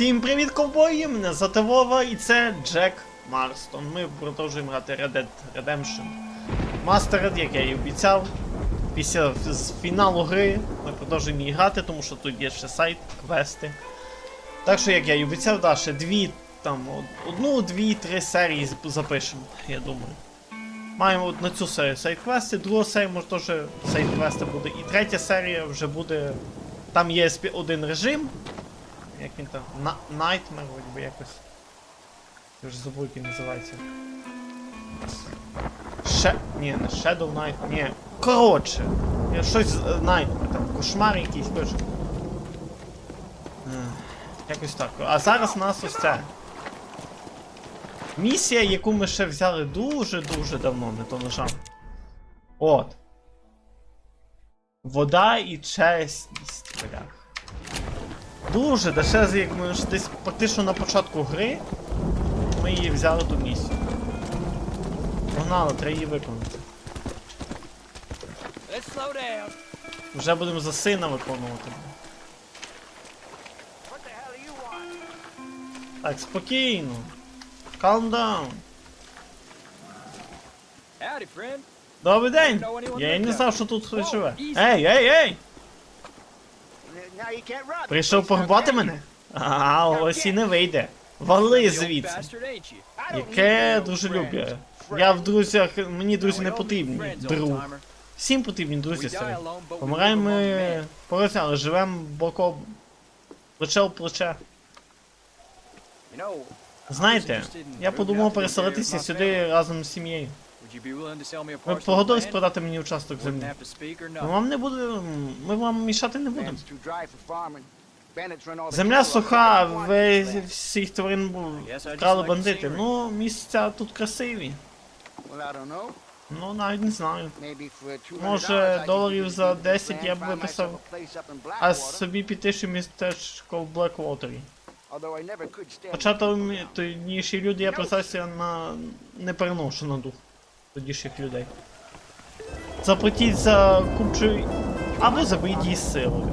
Всім привіт, ковбої! Мене звати Вова і це Джек Марстон. Ми продовжуємо грати Red Dead Redemption Mastered, як я і обіцяв. Після фіналу гри ми продовжуємо її грати, тому що тут є ще сайт, квести. Так що, як я і обіцяв, да, ще дві, там, одну, дві, три серії запишемо, я думаю. Маємо от на цю серію сайт-квести, друга серія може теж сайт-квести буде. І третя серія вже буде. Там є один режим, як він там? На Nightmare, вроді би якось. Я вже забув, як він називається. Ше... Ні, не Shadow Night, ні. Коротше. Я щось з- е, там кошмар якийсь. Е, Якось так. А зараз у нас ось це. Місія, яку ми ще взяли дуже-дуже давно, не то нажав. От. Вода і чесність, блях. Дуже, да ще як ми ж десь практично на початку гри ми її взяли ту місію. Погнали, треба її виконати. Вже будемо за сина виконувати. Так, спокійно. Calm down. Добрий день! Я і не знав, що тут хтось живе. Ей, ей, ей! Прийшов пограбувати мене? А, ось і не вийде. Вали звідси. Яке дуже люблю. Я в друзях, мені друзі не потрібні. Друг. Всім потрібні друзі старі. Помираємо ми порозня, але живемо боком. Плече в плече. Знаєте, я подумав переселитися сюди разом з сім'єю. Ви б погодились продати мені участок землі? Ми вам не будемо. Ми вам мішати не будемо. Земля суха, весь всіх тварин вкрали бандити. Ну, місця тут красиві. Ну, навіть не знаю. Може, доларів за 10 я б виписав, А собі піти ще містечко в Блеквотері. Хоча то мі- люди, я представився на не переношу на дух тодішніх людей. Заплатіть за купчу або заберіть її силою.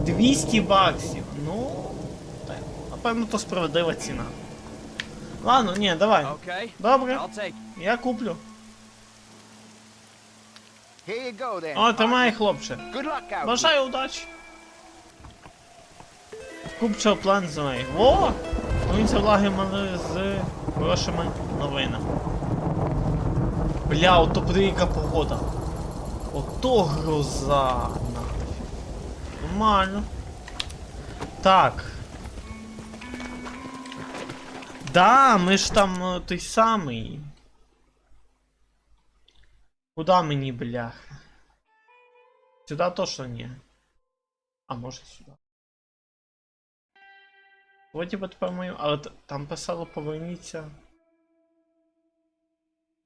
200 баксів. Ну. та, Напевно, то справедлива ціна. Ладно, ні, давай. Добре, я куплю. О, тримай, хлопче. Бажаю. Удачі. Купчо план знає. О! Повінця влаги мали з хорошими новинами. Бля, ото подиви, яка погода. Ото гроза. нафіг. Нормально. Так. Да, ми ж там е, той самий. Куда мені, бляха? Сюда точно не. А може сюди. Вроді би тепер мою. Але т- там писало поверніться.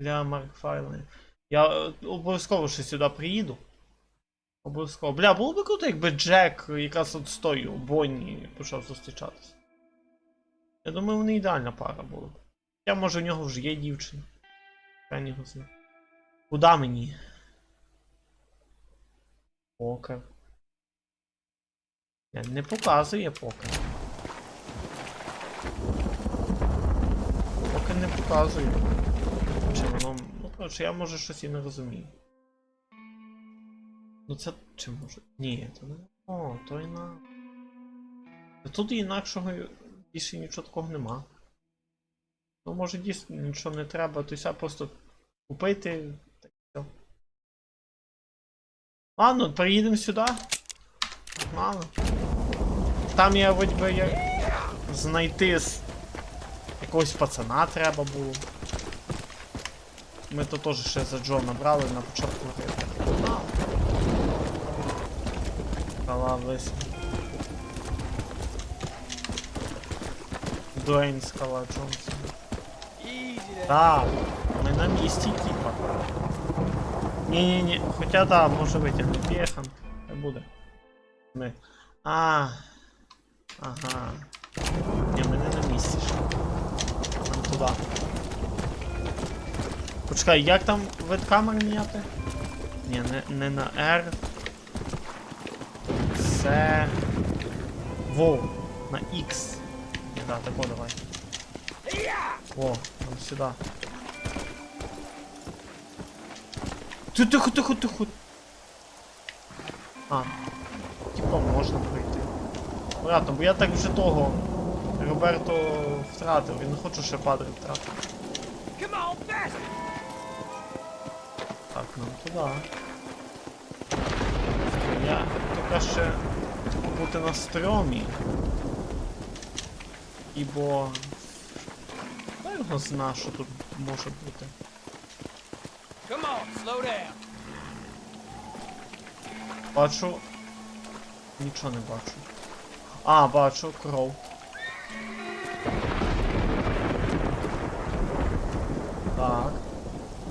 Для маркфайли. Я е, обов'язково ще сюди приїду. Обов'язково. Бля, було би круто, якби Джек якраз от з тою Бонні почав зустрічатися. Я думаю, вони ідеальна пара була б. Я може в нього вже є дівчина. Я не знаю. Куда мені? Покер. Не, не показує покер. Покер не показує. Чи воно. Ну коротше, я може щось і не розумію. Ну це чи може. Ні, то не. О, то і на. Тут інакшого більше нічого такого нема. Ну може дійсно нічого не треба, то ся просто купити. та й все. Ладно, приїдемо сюди. Мало. Там я вроді би як знайти якогось пацана треба було. Ми то теж ще за Джона брали на початку гри. Мало. Скала весь. Дуейн скала Джонсон. Easy there. Так, ми на місці, типа. Ні-ні-ні, хоча да, може витягне. Пєхан. Не буде. Ми. А. Ага. Ні, ми не на місці ще. Нам туди. Почекай, як там вид міняти? Ні, не, не на R. Це. Воу. На X. Не, да, так вот давай. О, вон сюда. Ти тихо, тихо, тихо. А. Типа можна пройти. Ладно, бо я так вже того. Роберто втратив, і не хочу ще падре втратити. Нам туди. Я така ще бути на стрьомі. Ібо. Я його зна, що тут може бути. Come on, slow down. Бачу. Нічого не бачу. А, бачу, кров. Так.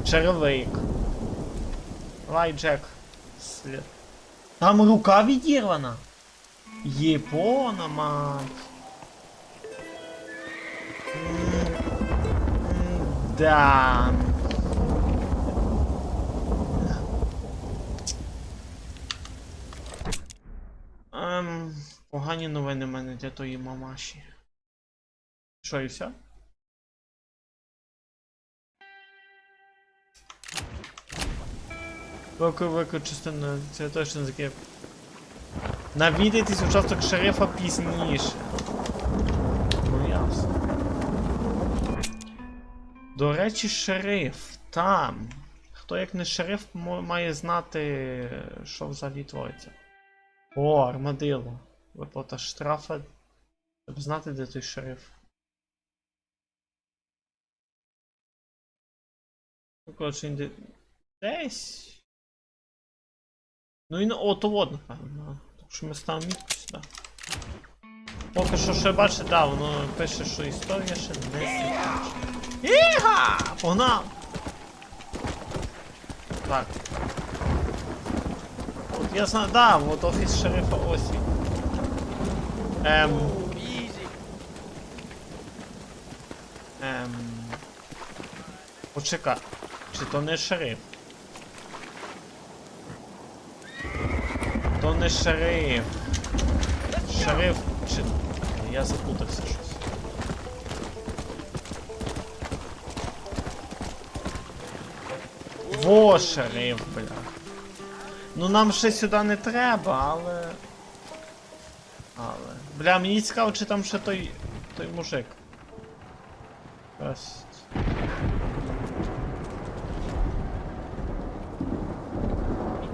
Черевик. Давай, Джек. Слід. Там рука відірвана. Єпона, мать. Да. Ем, погані новини в мене для тої мамаші. Що і все? Великий частина це точно закріп. Навідайтесь участок шерифа пізніше. Ну ясно. До речі, шериф. Там. Хто як не шериф має знати, що взагалі твориться. О, армадило. Виплата штрафа. Щоб знати, де той шериф. Ну, коротше, десь. Ну і на о, то вот, напевно. Так що ми ставимо мітку сюди. Поки що ще бачите, да, воно пише, що історія ще не закінчена. Іга! Погнав! Так. От я знаю, да, вот офіс шерифа ось він. Ем, ем. Почекай. Чи то не шериф? Не шериф. Шериф чи. Я запутався щось. Во шериф, бля. Ну нам ще сюди не треба, але. Але. Бля, мені цікаво, чи там ще той. той мужик. Ось.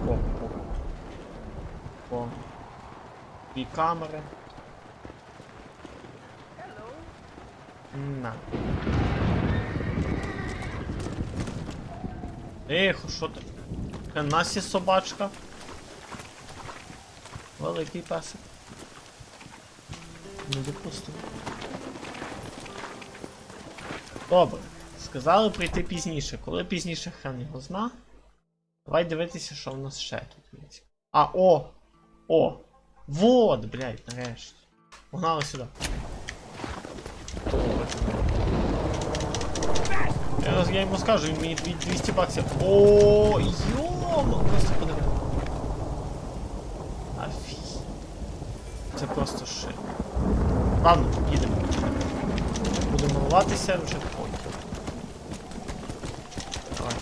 О, о. О. Дві камери. На. Ехо, що ти? Насі собачка. Великий песик. Не допустимо. Добре. Сказали прийти пізніше. Коли пізніше хрен його зна. Давай дивитися, що в нас ще тут є. А, о! О! Вот, блядь, нарешті. Погнали сюди. Роз- я йому скажу, мені 200 баксів. О, йома, просто подиви. Афі. Це просто ши. Ладно, їдемо. Будемо рватися вже потім. Давай.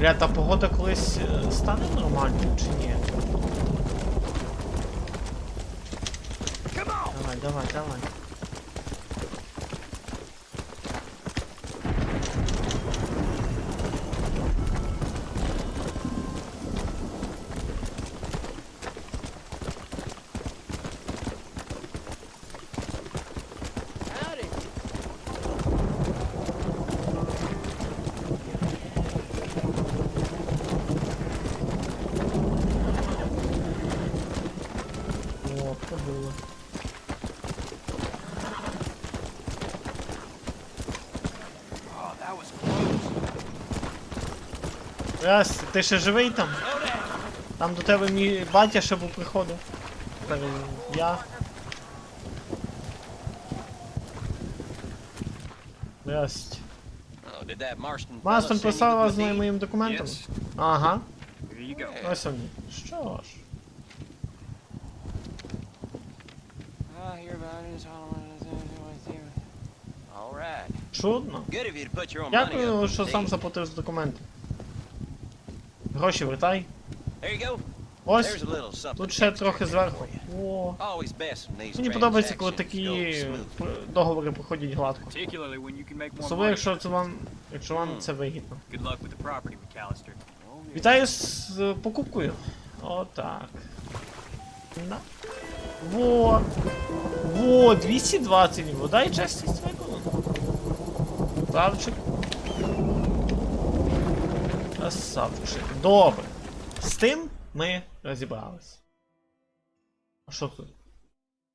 Бля, та погода колись е, стане нормальною чи ні? Давай, давай, давай. Howdy. О, це було. Oh, that was close. Раз, ти ще живий там? Там до тебе мій батя ще був приходив. Тепер я. Здрасте. Мастон писав вас з моїм документом? Ага. Ось вони. Що ж. Right. Чудно. Дякую, що сам заплатив за документи. Гроші вертай. Ось. Тут ще трохи зверху. О. Мені подобається, коли такі договори проходять гладко. Особливо, якщо це вам. Якщо вам це вигідно. Вітаю з покупкою. Отак. На. Во. Во, 220 вода і чесність виконана. Красавчик. Добре. З тим ми розібрались. А що тут?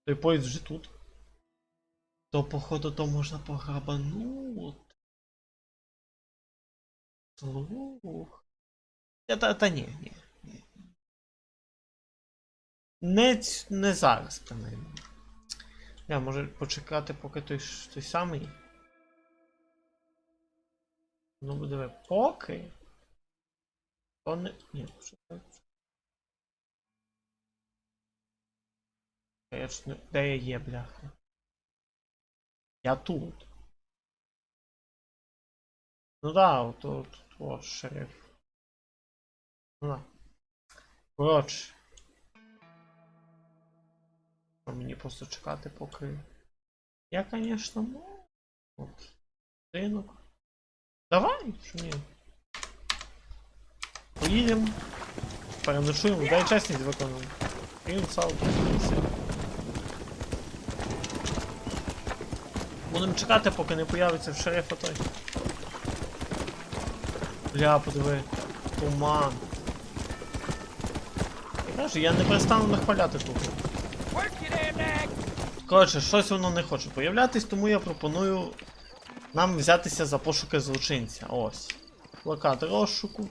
Той поїзд вже тут. То походу то можна пограбанути. Слух. Та, та, та ні, ні. Не, не зараз, принаймні. Я може почекати, поки той, той самий. Ну, буде. Поки. То не. Ні, що це? Я ж не. Де я є, бляха? Я тут. Ну да, от, от, от шериф. Ну да. Коротше. Мені просто чекати, поки. Я, конечно, ну. От. Давай, що ні. Поїдемо. Переночуємо, дай чесність виконуємо. Крім салку. Будемо чекати, поки не появиться в шерифа той. Бля, подиви. Туман. Знаєш, я не перестану нахваляти тут. Коротше, щось воно не хоче появлятись, тому я пропоную нам взятися за пошуки злочинця. Ось. Плакат розшуку.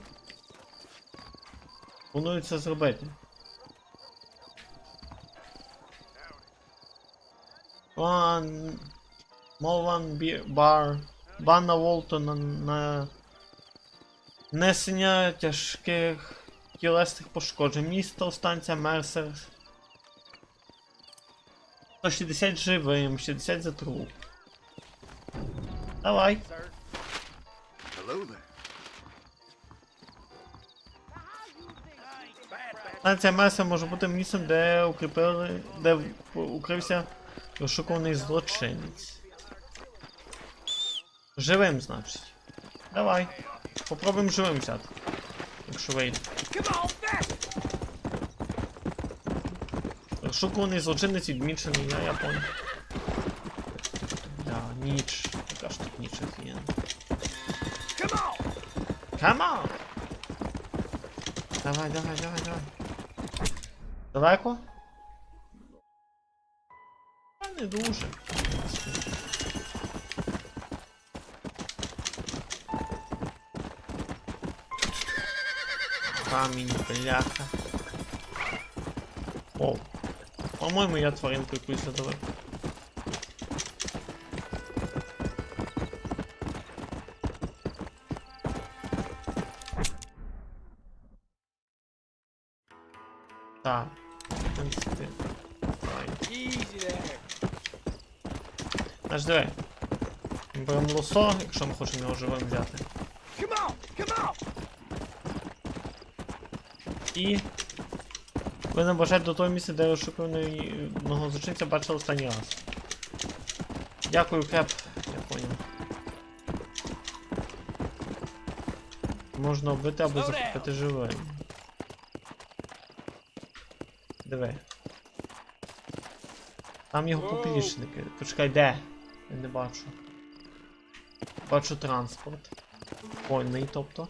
Пропоную це зробити. Ван... Молван Бі... Бар. Банна Волтона на несення тяжких тілесних пошкоджень. Місто, станція Мерсер. 160 живим, 60 за труп. Давай. Hello there. Станція Мерса може бути місцем, де укріпили. де укрився розшукуваний злочинець. Живим, значить. Давай. Попробуємо живим взяти. Якщо вийде. Розшукуваний злочинець відмічений, я, я понял. Бля, ніч. Яка ж тут ніч офігенна. Come on! Давай, давай, давай, давай. Далеко? Та не дуже. Камінь, бляха. О. По-моєму, я тваринку якусь задавив. Давай. Аж диви. Беремо лосо, якщо ми хочемо його живим взяти. І. Ви набажаєте до того місця, де розшукуваного злочинця бачили останній раз. Дякую, Кеп. Я поняв. Можна вбити або захопити живим. Диви. Там його поплічники. Почекай, де? Я не бачу. Бачу транспорт. Вольний, тобто.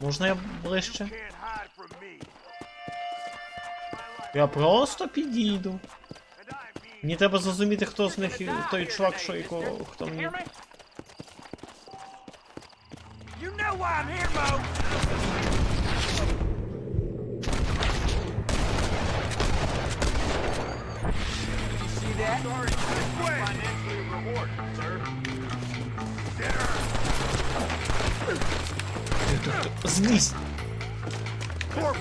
Можна я ближче? Я просто підійду. Мені треба зрозуміти, хто з них той чувак, що якого хто You мені. That? financially rewarded, sir.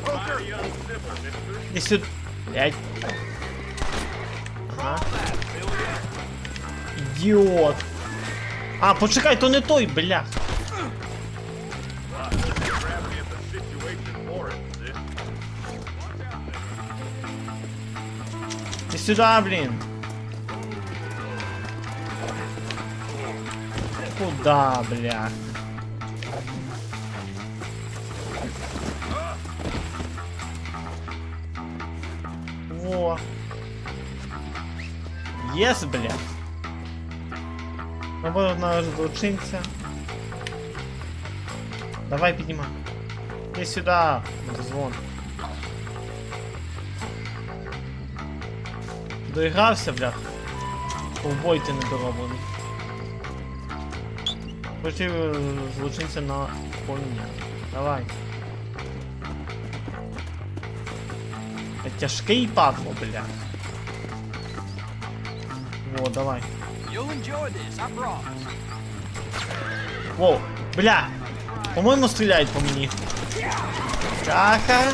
Poker. Іди сюди. Блять. Ага. Ідіот. А, почекай, то не той, бля. Ти сюди, блін. Куда, бля? Во. Єс, бля. Робота одного злочинця. Давай піднімай. Іди сюди, звон. Доігрався, бля. Ковбой ти недороблений. Хотів е, злочинця на коня. Давай. Та тяжкий падло, бля. Во, давай. Воу, бля! По-моєму, стріляють по мені. Каха.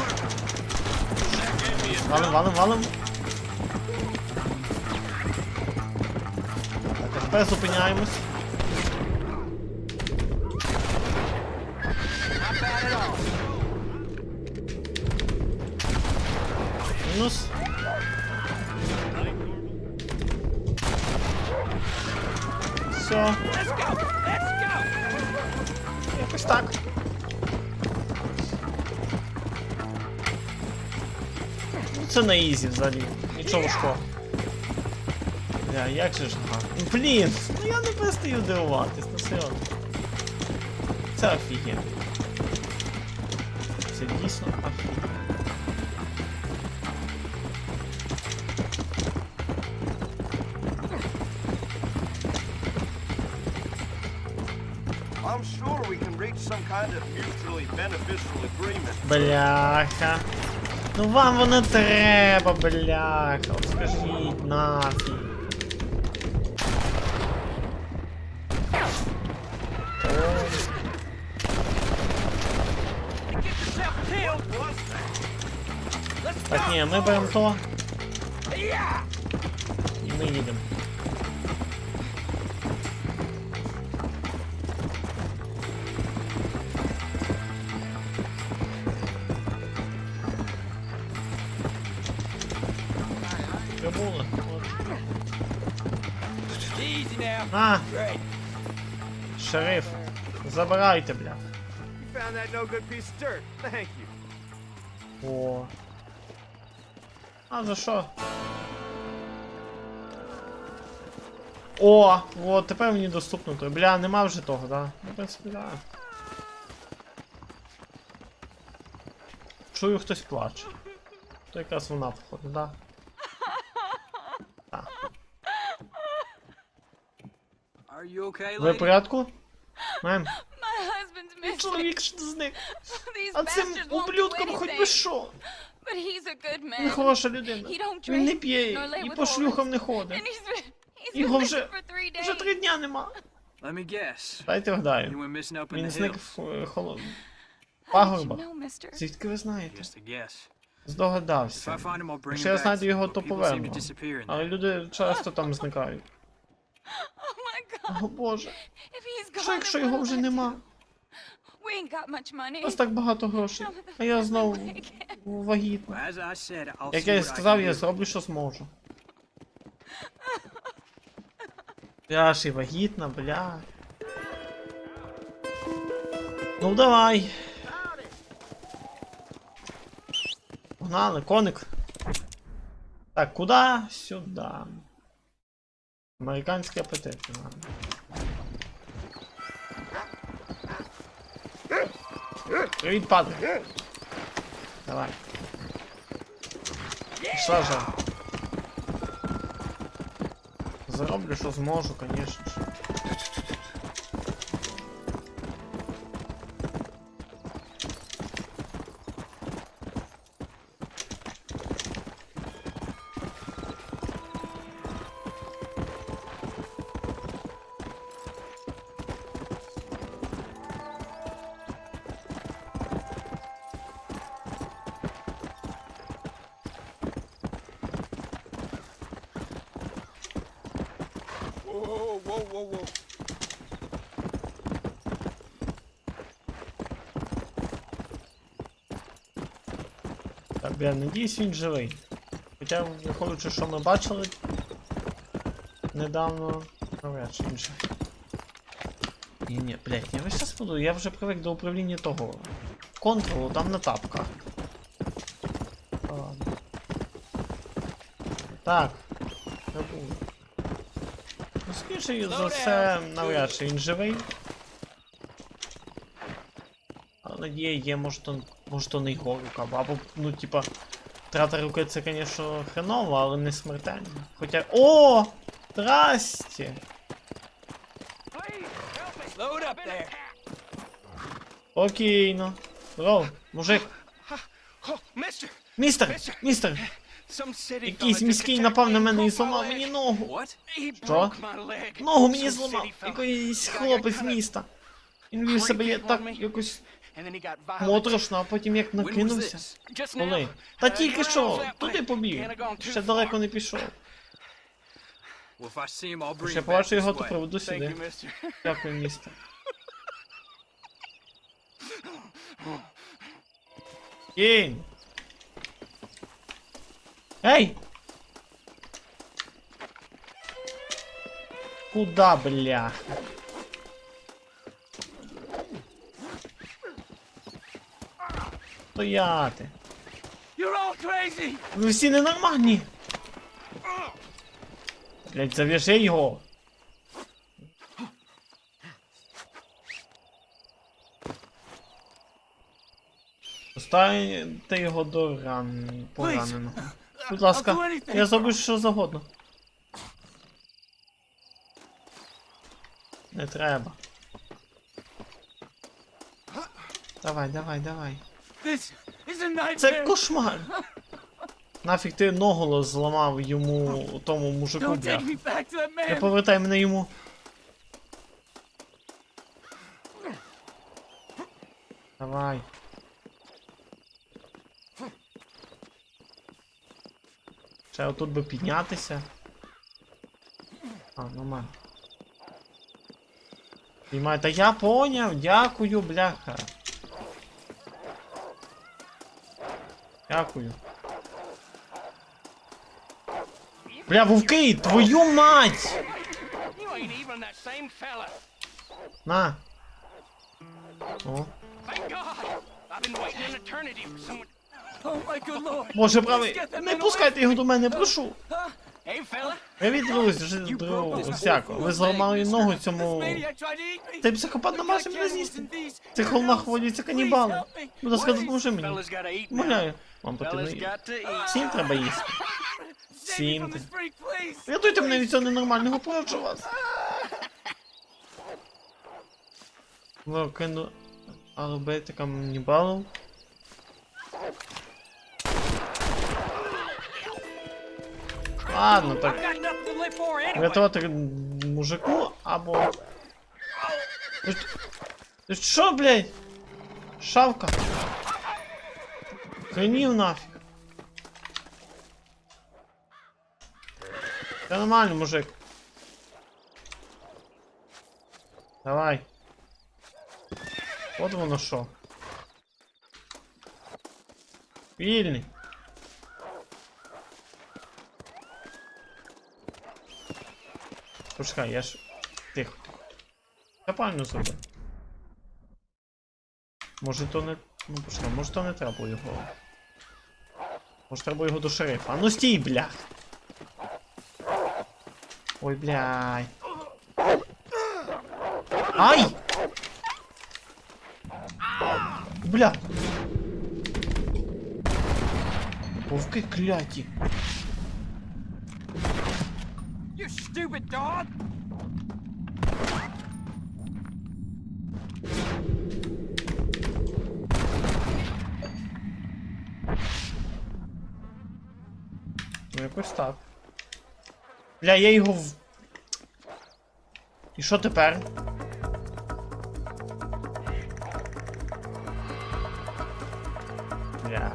Валим, валим, валим. Так, тепер зупиняємось. Мінус. Все, якось так. Ну, Це на ізі взагалі. Нічого важкого. Бля, як же ж. Ну, Блін, ну я не перестаю дивуватись, ну серйозно. Це офігенно. Це дійсно офігенно. Бляха. Ну вам воно треба, бляха. От скажіть нафіг. Get yourself killed! Let's Так, ні, ми беремо то Yeah! і ми На, шериф. Забирайте, бля. О. А за що? О! О, тепер мені доступно то. Бля, нема вже того, да? Ну, в принципі, да. Чую, хтось плаче. То якраз вона входить, да? Are you okay, Ви в lady? порядку? Мем, My husband's missing. чоловік зник. А цим ублюдком хоч би що. But he's a good Він хороша людина. He don't Він не drink, п'є nor lay і по шлюхам не ходить. And he's been, he's Його вже, вже три дня нема. Дайте вгадаю. Він зник в е, холод... Mister? Звідки ви знаєте? Здогадався. Якщо я знайду його, but то поверну. Але люди часто там зникають. Oh. О боже, що якщо його вже нема? У нас так багато грошей. А я знову вагітна. Як я і сказав, я зроблю, що зможу. Я ж і вагітна, бля. Ну давай. Погнали, коник. Так, куди? Сюди. Американський апетит. ладно. Привіт, падре. Давай. Пішла же. Зароблю, що зможу, конечно ж. Я надіюсь, він живий. Хоча, виходячи, що ми бачили недавно. Навряд чи він живий. Ні, ні, блядь, я весь час буду, я вже привик до управління того. Контролу, там на тапках. Та Ладно. Так. Забув. Ну, скоріше за все, навряд чи він живий. Але надія є, може то, може то не його рука, або, ну, типа, втрата руки це, звісно, хреново, але не смертельно. Хоча. О! Здрасте! Up there. Мужик. Містер! Містер! Якийсь міський напав на мене і зламав мені ногу. Що? Ногу мені зламав. Якийсь хлопець міста. Він вів себе так якось Моторошно, а потім як накинувся. Коли? Та Uh, тільки що, туди побіг. Ще далеко не пішов. Ще побачу його, то Thank сюди. Дякую, містер. Кінь! Ей! Куда, бля? Стояти. Ви всі ненормальні. Блять, зав'яжи його. Поставте його до ран... пораненого. Будь ласка, я зроблю що завгодно. Не треба. Давай, давай, давай. Це кошмар. Нафіг ти ногу зламав йому тому мужику, Don't бля. take me back to that Не повертай мене йому. Давай. Ще отут би піднятися. А, нормально. Підіймай. Та я поняв, дякую, бляха. Дякую. Бля, вовки, твою мать! На. О. Боже правий, не пускайте його до мене, прошу. Привіт, друзі, друг, всяко. Ви зламали ногу цьому. Цей психопат намагався мене з'їсти. В цих холмах водяться канібали. Будь ласка, допоможи мені. Fellas вам потрібно. Всім треба їсти. Save me Сім from ти. this freak, please. Рятуйте мене від цього ненормального, прошу вас. Кину... Але бейте канібалів. Ладно, так. Врятувати мужику або. Ти що, блядь? Шавка. Хренів нафіг. Це нормально, мужик. Давай. От воно що. Вільний. Почекай, я ж. Тихо. Я правильно зробив. Може то не. Ну почекай, може то не треба його. Може треба його до шерифа. А ну стій, блях! Ой, бляй. Ай! Бля! Вовки кляті. You stupid dog. якось так. Бля, я його. І що тепер? Бля.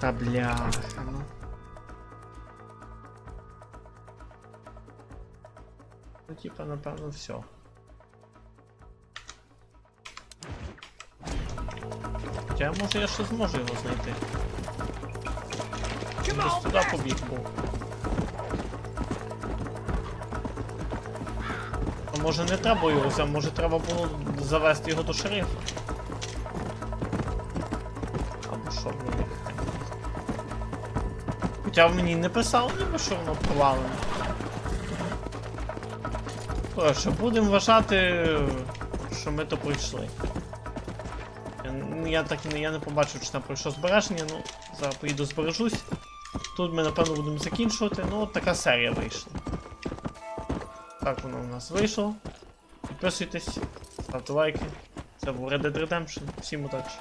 Та бля. Ну типа, напевно, все. Хоча може я ще зможу його знайти. Він десь туди побіг був. А може не треба його взяти, може треба було завести його до шерифа. Або що в. Хоча в мені не писало ніби, що воно провалене. Коротше, будемо вважати, що ми то пройшли. Я, я так і не, я не побачив, чи там пройшло збереження, ну, зараз поїду збережусь. Тут ми напевно будемо закінчувати, ну от така серія вийшла. Так воно у нас вийшло. Підписуйтесь, ставте лайки. Це був Red Dead Redemption. Всім удачі.